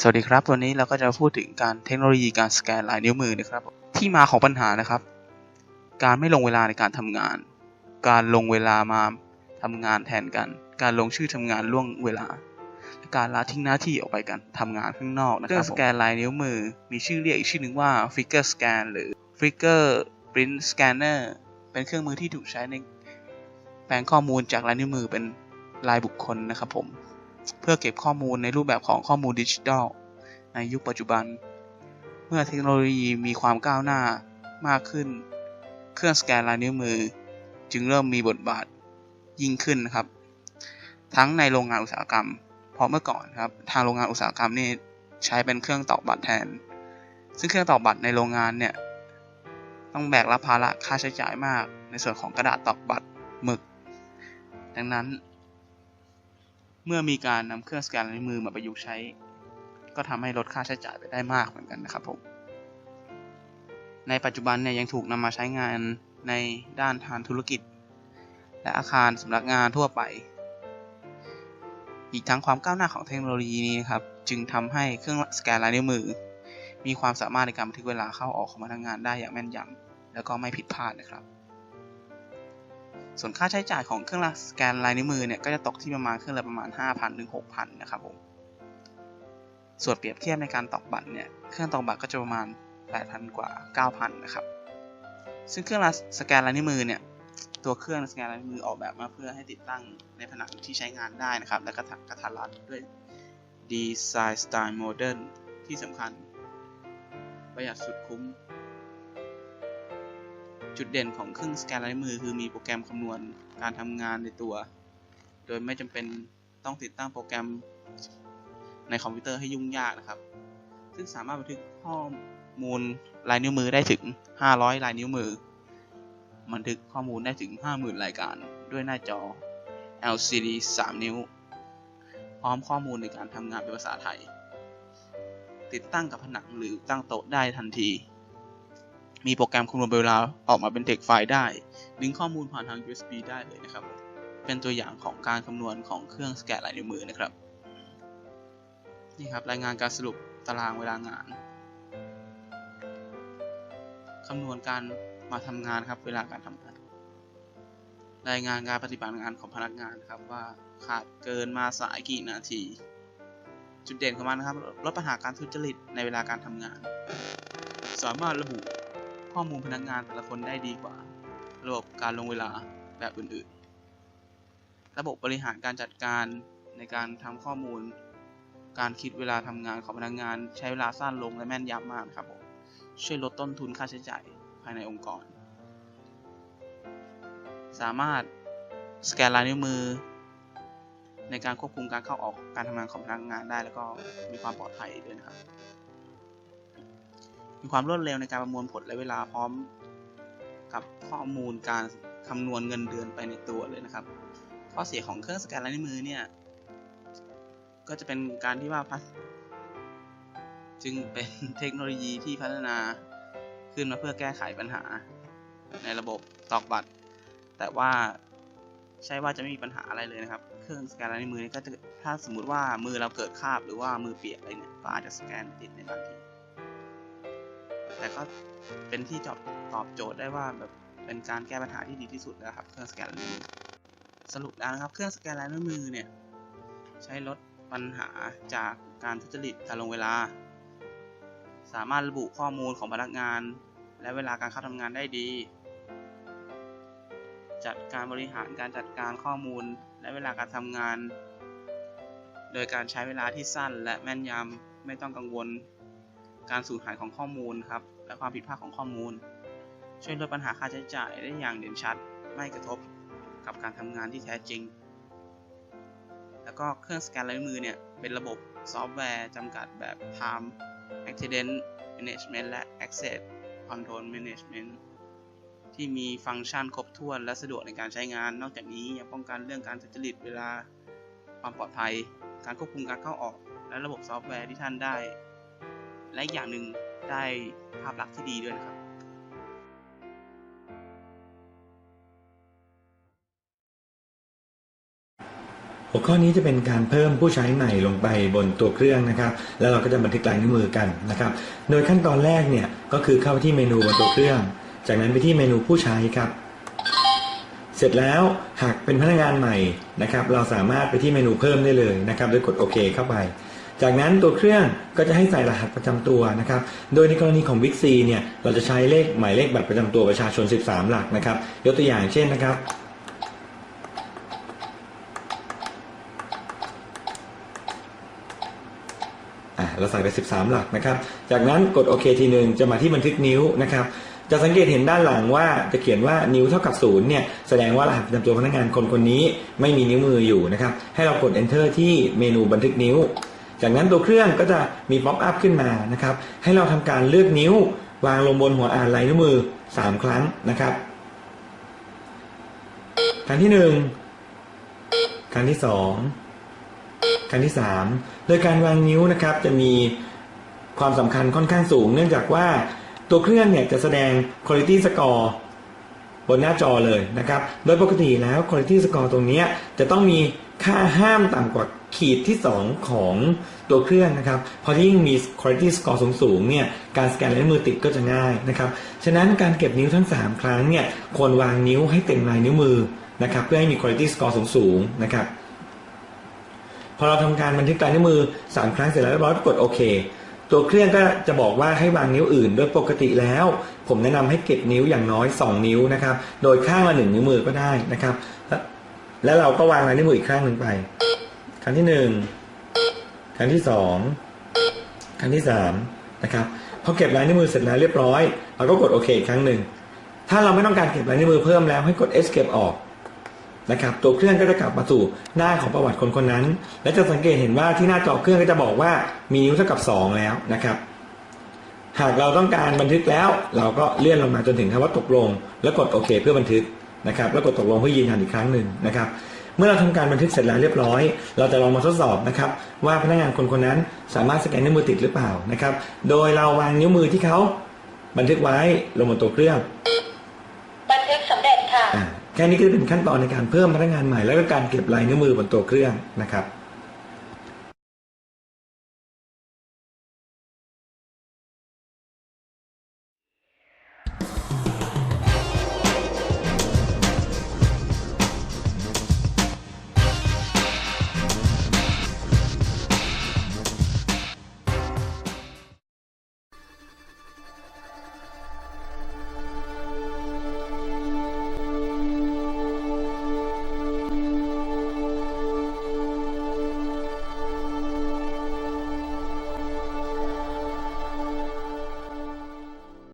สวัสดีครับ วันนี้เราก็จะพูดถึงการเทคโนโลยีการสแกนลายนิ้วมือนะครับ ที่มาของปัญหานะครับ การไม่ลงเวลาในการทำงาน การลงเวลามาทำงานแทนกัน การลงชื่อทำงานล่วงเวลาและการละทิ้งหน้าที่ออกไปกันทำงานข้างนอกนะครับเครื่องสแกนลายนิ้วมือ มีชื่อเรียกอีกชื่อหนึ่งว่า Figure Scan หรือ Figure Print Scanner เป็นเครื่องมือที่ถูกใช้ในแปลงข้อมูลจากลายนิ้วมือเป็นลายบุคคลนะครับผม เพื่อเก็บข้อมูลในรูปแบบของข้อมูลดิจิทัลในยุคปัจจุบัน เมื่อเทคโนโลยีมีความก้าวหน้ามากขึ้น เครื่องสแกนลายนิ้วมือ จึงเริ่มมีบทบาทยิ่งขึ้นนะครับ ทั้งในโรงงานอุตสาหกรรม เพราะเมื่อก่อนครับทางโรงงานอุตสาหกรรมนี่ใช้เป็นเครื่องตอกบัตรแทน ซึ่งเครื่องตอกบัตรในโรงงานเนี่ยต้องแบกรับภาระค่าใช้จ่ายมากในส่วนของกระดาษตอกบัตรหมึก ดังนั้น เมื่อมีการนำเครื่องสแกนลายนิ้วมือมาประยุกต์ใช้ ก็ทำให้ลดค่าใช้จ่ายไปได้มากเหมือนกันนะครับผมในปัจจุบันเนี่ยยังถูกนำมาใช้งานในด้านทางธุรกิจ และอาคารสำนักงานทั่วไป อีกทั้งความก้าวหน้าของเทคโนโลยีนี้นครับจึงทำให้เครื่องสแกนลายนิ้วมือ มีความสามารถในการบันทึกเวลาเข้าออกของพนักงานได้อย่างแม่นยำแล้วก็ไม่ผิดพลาดนะครับ ส่วนค่าใช้จ่ายของเครื่องสแกนลายนิ้วมือเนี่ยก็จะตกที่ประมาณเครื่องละประมาณ 5,000ถึง6,000 นะครับผม ส่วนเปรียบเทียบในการตอกบัตรเนี่ย เครื่องตอกบัตรก็จะประมาณ 8,000 กว่า 9,000 นะครับ ซึ่งเครื่องสแกนลายนิ้วมือเนี่ย ตัวเครื่องสแกนลายนิ้วมือออกแบบมาเพื่อให้ติดตั้งในผนังที่ใช้งานได้นะครับ และก็กระทัดรัดด้วยดีไซน์สไตล์โมเดิร์นที่สำคัญประหยัดสุดคุ้ม จุดเด่นของเครื่องสแกนลายนิ้วมือ คือมีโปรแกรมคำนวณการทำงานในตัว โดยไม่จำเป็นต้องติดตั้งโปรแกรมในคอมพิวเตอร์ให้ยุ่งยากนะครับ ซึ่งสามารถบันทึกข้อมูลลายนิ้วมือได้ถึง 500 ลายนิ้วมือ บันทึกข้อมูลได้ถึง 50,000 รายการด้วยหน้าจอ LCD 3 นิ้ว พร้อมข้อมูลในการทำงานเป็นภาษาไทย ติดตั้งกับผนังหรือตั้งโต๊ะได้ทันที มีโปรแกรมคำนวณเวลาออกมาเป็นเทคไฟล์ได้ ลิงก์ข้อมูลผ่านทาง USB ได้เลยนะครับ เป็นตัวอย่างของการคำนวณของเครื่องสแกนลายนิ้วมือนะครับ นี่ครับรายงานการสรุปตารางเวลางานคำนวณการมาทำงานครับเวลาการทำงาน รายงานการปฏิบัติงานของพนักงานครับว่าขาดเกินมาสายกี่นาที จุดเด่นของมันนะครับลดปัญหาการทุจริตในเวลาการทำงาน สามารถระบุ ข้อมูลพนักงานแต่ละคนได้ดีกว่า ระบบการลงเวลาแบบอื่นๆ ระบบบริหารการจัดการในการทำข้อมูล การคิดเวลาทำงานของพนักงาน ใช้เวลาสั้นลงและแม่นยำมากครับผมช่วยลดต้นทุนค่าใช้จ่ายภายในองค์กร สามารถสแกนลายนิ้วมือ ในการควบคุมการเข้าออกการทำงานของพนักงานได้ แล้วก็มีความปลอดภัยด้วยนะครับ มีความรวดเร็วในการประมวลผลและเวลาพร้อมกับข้อมูลการคำนวณเงินเดือนไปในตัวเลยนะครับ ข้อเสียของเครื่องสแกนลายนิ้วมือเนี่ยก็จะเป็นการที่ว่าพัฒจึงเป็นเทคโนโลยีที่พัฒนาขึ้นมาเพื่อแก้ไขปัญหาในระบบตอกบัตร แต่ว่าใช่ว่าจะไม่มีปัญหาอะไรเลยนะครับ เครื่องสแกนลายนิ้วมือก็จะถ้าสมมุติว่ามือเราเกิดคาบหรือว่ามือเปียกอะไรเนี่ยก็อาจจะสแกนติดในบางที แต่ก็เป็นที่จอบตอบโจทย์ได้ว่าแบบเป็นการแก้ปัญหาที่ดีที่สุดนะครับเครื่องสแกนลายนิ้วมือสรุปแล้วนะครับ เครื่องสแกนลายนิ้วมือเนี่ยใช้ลดปัญหาจากการทุจริตการลงเวลา สามารถระบุข้อมูลของพนักงาน และเวลาการเข้าทำงานได้ดี จัดการบริหารการจัดการข้อมูลและเวลาการทำงาน โดยการใช้เวลาที่สั้นและแม่นยำไม่ต้องกังวล การสูญหายของข้อมูลครับ และความผิดพลาดของข้อมูล ช่วยลดปัญหาค่าใช้จ่ายได้อย่างเด่นชัด ไม่กระทบกับการทำงานที่แท้จริง แล้วก็เครื่องสแกนลายมือเนี่ย เป็นระบบซอฟต์แวร์จำกัดแบบ Time Accident Management และ Access Control Management ที่มีฟังก์ชันครบถ้วนและสะดวกในการใช้งาน นอกจากนี้ยังป้องกันเรื่องการทุจริตเวลาความปลอดภัย การควบคุมการเข้าออก และระบบซอฟต์แวร์ที่ท่านได้ และอย่างหนึ่งได้ภาพลักษณ์ที่ดีด้วยนะครับหัวข้อนี้จะเป็นการเพิ่มผู้ใช้ใหม่ลงไปบนตัวเครื่องนะครับ แล้วเราก็จะบันทึกลายนิ้วมือกันนะครับ โดยขั้นตอนแรกเนี่ยก็คือเข้าไปที่เมนูบนตัวเครื่อง จากนั้นไปที่เมนูผู้ใช้ครับ เสร็จแล้วหากเป็นพนักงานใหม่นะครับ เราสามารถไปที่เมนูเพิ่มได้เลยนะครับโดยกดโอเคเข้าไป จากนั้นตัวเครื่องก็จะให้ใส่รหัสประจำตัวนะครับ โดยในกรณีของ Big C เนี่ย เราจะใช้เลขหมายเลขบัตรประจำตัวประชาชน 13 หลักนะครับ ยกตัวอย่างเช่นนะครับเราใส่ไป 13 หลักนะครับ จากนั้นกดโอเคทีหนึ่งจะมาที่บันทึกนิ้วนะครับ จะสังเกตเห็นด้านหลังว่าจะเขียนว่านิ้วเท่ากับศูนย์เนี่ยแสดงว่ารหัสประจำตัวพนักงานคนคนนี้ไม่มีนิ้วมืออยู่นะครับ ให้เรากด enter ที่เมนูบันทึกนิ้ว จากนั้นตัวเครื่องก็จะมีป๊อปอัพขึ้นมานะครับให้เราทำการเลือกนิ้ววางลงบนหัวอ่านลายนิ้วมือ 3 ครั้งนะครับครั้งที่ 1 ครั้งที่ 2 ครั้งที่ 3 โดยการวางนิ้วนะครับจะมีความสำคัญค่อนข้างสูง เนื่องจากว่าตัวเครื่องเนี่ยจะแสดง quality score บนหน้าจอเลยนะครับ โดยปกติแล้ว quality score ตรงนี้จะต้องมีค่าห้ามต่ำกว่า ขีดที่ 2 ของตัวเครื่องนะครับ พอยิ่งมี quality score สูงๆเนี่ยการสแกนลายนิ้วมือติดก็จะง่ายนะครับ ฉะนั้นการเก็บนิ้วทั้ง 3 ครั้งเนี่ยควรวางนิ้วให้เต็มลายนิ้วมือนะครับเพื่อให้มี quality score สูงๆนะครับพอเราทำการบันทึกลายนิ้วมือ 3 ครั้งเสร็จแล้วเรียบร้อยกดโอเคตัวเครื่องก็จะบอกว่าให้วางนิ้วอื่น โดยปกติแล้ว ผมแนะนำให้เก็บนิ้วอย่างน้อย 2 นิ้วนะครับ โดยข้างละหนึ่งนิ้วมือก็ได้นะครับ และแล้วเราก็วางลายนิ้วมืออีกครั้งหนึ่งไป ครั้งที่หนึ่งครั้งที่สองครั้งที่สามนะครับพอเก็บลายนิ้วมือเสร็จแล้วเรียบร้อยเราก็กดโอเคอีกครั้งหนึ่งถ้าเราไม่ต้องการเก็บลายนิ้วมือเพิ่มแล้วให้กด escape ออกนะครับตัวเครื่องก็จะกลับมาสู่หน้าของประวัติคนคนนั้น และจะสังเกตเห็นว่าที่หน้าจอเครื่องก็จะบอกว่ามีนิ้วเท่ากับ 2 แล้วนะครับ หากเราต้องการบันทึกแล้ว เราก็เลื่อนลงมาจนถึงคำว่าตกลง แล้วกดโอเค เพื่อบันทึกนะครับ แล้วกดตกลงเพื่อยืนยันอีกครั้งหนึ่งนะครับ เมื่อเราทำการบันทึกเสร็จแล้วเรียบร้อย เราจะลองมาทดสอบนะครับว่าพนักงานคนคนนั้นสามารถสแกนนิ้วมือติดหรือเปล่านะครับ โดยเราวางนิ้วมือที่เขาบันทึกไว้ลงบนตัวเครื่อง บันทึกสำเร็จค่ะอ่าแค่นี้ก็จะเป็นขั้นตอนในการเพิ่มพนักงานใหม่ แล้วก็การเก็บลายนิ้วมือบนตัวเครื่องนะครับ